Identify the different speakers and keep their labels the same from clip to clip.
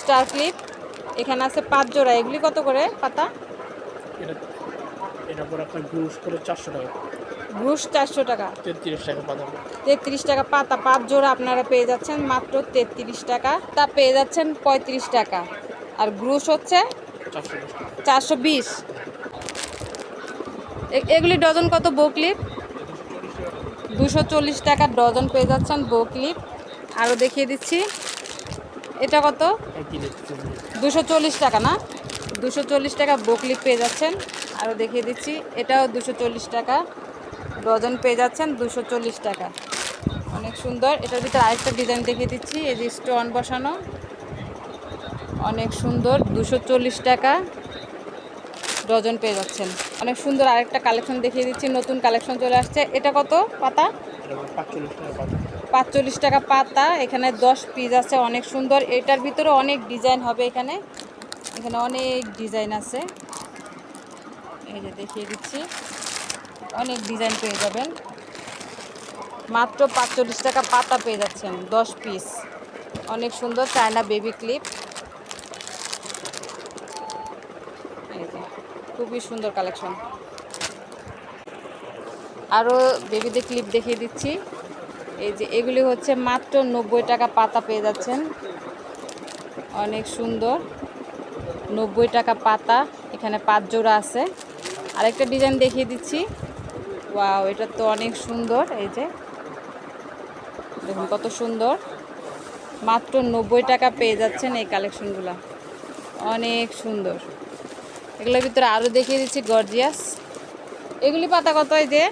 Speaker 1: Star clip. এখানে আছে পাঁচ জোড়া। এগুলি কত করে পাতা?
Speaker 2: এটা এটা পরে আপনার গ্রুস করে চারশো টাকা।
Speaker 1: ব্রুশ চারশো টাকা।
Speaker 2: তেত্রিশ টাকা পাতা।
Speaker 1: তেত্রিশ টাকা পাতা। পাঁচ জোড়া আপনারা পেয়ে যাচ্ছেন মাত্র তেত্রিশ টাকা। তা পেয়ে যাচ্ছেন পঁয়ত্রিশ টাকা। আর গ্রুশ হচ্ছে
Speaker 2: চারশো
Speaker 1: চারশো বিশ। এগুলি ডজন কত বো ক্লিপ? দুশো চল্লিশ টাকা ডজন পেয়ে যাচ্ছেন বো ক্লিপ। আরও দেখিয়ে দিচ্ছি। এটা কত? দুশো চল্লিশ টাকা না? দুশো চল্লিশ টাকা বকলি পেয়ে যাচ্ছেন। আরও দেখিয়ে দিচ্ছি এটাও দুশো চল্লিশ টাকা। ডজন পেয়ে যাচ্ছেন দুশো চল্লিশ টাকা। অনেক সুন্দর। এটার ভিতরে আরেকটা ডিজাইন দেখিয়ে দিচ্ছি এই যে স্টোন বসানো। অনেক সুন্দর দুশো চল্লিশ টাকা। ডজন পেয়ে যাচ্ছেন। অনেক সুন্দর আরেকটা কালেকশন দেখিয়ে দিচ্ছি নতুন কালেকশন চলে আসছে। এটা কত? পাতা?
Speaker 2: পাঁচচল্লিশ টাকা পাতা,
Speaker 1: এখানে দশ পিস আছে, অনেক সুন্দর। এটার ভিতরে অনেক ডিজাইন হবে এখানে। এখানে অনেক ডিজাইন আছে। এই যে দেখিয়ে দিচ্ছি। অনেক ডিজাইন পেয়ে যাবেন। মাত্র পাঁচচল্লিশ টাকা পাতা পেয়ে যাচ্ছেন, দশ পিস অনেক সুন্দর চায়না বেবি ক্লিপ খুবই সুন্দর কালেকশন আরও বেবিদের ক্লিপ দেখিয়ে দিচ্ছি। এই যে এগুলি হচ্ছে মাত্র নব্বই টাকা পাতা পেয়ে যাচ্ছেন। অনেক সুন্দর। নব্বই টাকা পাতা, এখানে পাঁচ জোড়া আছে। আরেকটা ডিজাইন দেখিয়ে দিচ্ছি। ওয়াও এটা তো অনেক সুন্দর, এই যে। দেখুন কত সুন্দর। মাত্র নব্বই টাকা পেয়ে যাচ্ছেন এই কালেকশনগুলো অনেক সুন্দর। এগুলোর ভিতরে আরও দেখিয়ে দিচ্ছি গর্জিয়াস এগুলি পাতা কত এই যে?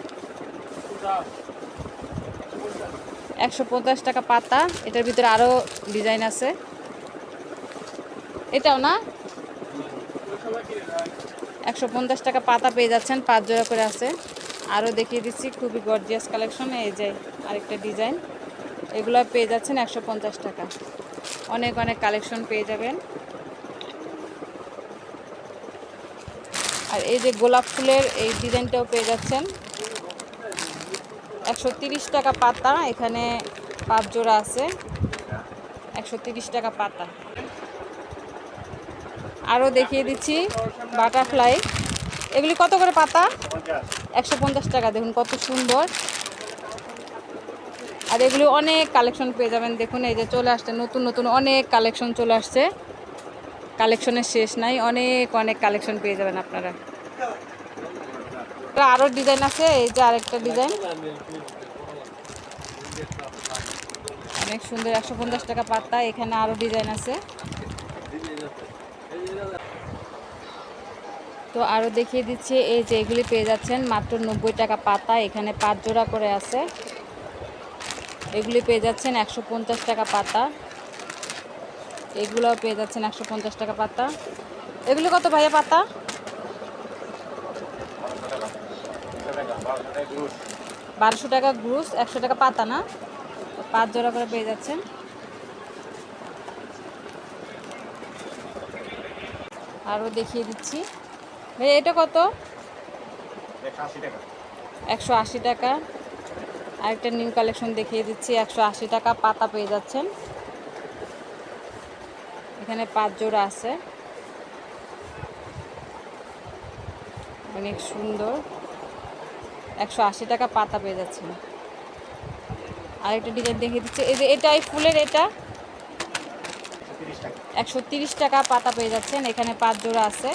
Speaker 1: একশো পঞ্চাশ টাকা পাতা। এটার ভিতরে আরও ডিজাইন আছে। এটাও না? একশো পঞ্চাশ টাকা পাতা পেয়ে যাচ্ছেন, পাঁচ জোড়া করে আছে। আরও দেখিয়ে দিচ্ছি, খুবই গর্জিয়াস কালেকশন এই যে আরেকটা ডিজাইন। এগুলো পেয়ে যাচ্ছেন একশো পঞ্চাশ টাকা। অনেক অনেক কালেকশন পেয়ে যাবেন। আর এই যে গোলাপ ফুলের এই ডিজাইনটাও পেয়ে যাচ্ছেন। একশো টাকা পাতা, এখানে পাঁচ জোড়া আছে। একশো টাকা পাতা। আরও দেখিয়ে দিচ্ছি, বাটারফ্লাই। এগুলি কত করে পাতা? একশো পঞ্চাশ টাকা, দেখুন কত সুন্দর। আর এগুলি অনেক কালেকশন পেয়ে যাবেন, দেখুন এই যে চলে আসছে, নতুন নতুন অনেক কালেকশন চলে আসছে। কালেকশনের শেষ নাই, অনেক অনেক কালেকশন পেয়ে যাবেন আপনারা। আরও ডিজাইন আছে, এই যে আরেকটা ডিজাইন অনেক সুন্দর, একশো পঞ্চাশ টাকা পাতা, এখানে আরও ডিজাইন আছে। তো আরও দেখিয়ে দিচ্ছি, এই যে এগুলি পেয়ে যাচ্ছেন, মাত্র নব্বই টাকা পাতা, এখানে পাঁচ জোড়া করে আছে। এগুলি পেয়ে যাচ্ছেন একশো পঞ্চাশ টাকা পাতা। এগুলোও পেয়ে যাচ্ছেন একশো পঞ্চাশ টাকা পাতা। এগুলি কত ভাইয়া পাতা? বারোশো টাকা গ্রুস, একশো টাকা পাতা না? পাঁচ জোড়া করে পেয়ে যাচ্ছেন। আরও দেখিয়ে দিচ্ছি। ভাই, এটা কত? একশো আশি টাকা। আরেকটা নিউ কালেকশন দেখিয়ে দিচ্ছি, একশো আশি টাকা পাতা পেয়ে যাচ্ছেন। এখানে পাঁচ জোড়া আছে। অনেক সুন্দর। একশো আশি টাকা পাতা পেয়ে যাচ্ছেন। আরেকটা ডিজাইন দেখিয়ে দিচ্ছে। এই যে এটাই ফুলের এটা। একশো তিরিশ টাকা পাতা পেয়ে যাচ্ছেন। এখানে পাঁচ জোড়া আছে।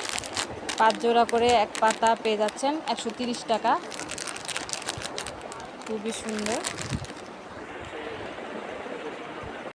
Speaker 1: পাঁচ জোড়া করে এক পাতা পেয়ে যাচ্ছেন। একশো তিরিশ টাকা। খুবই সুন্দর।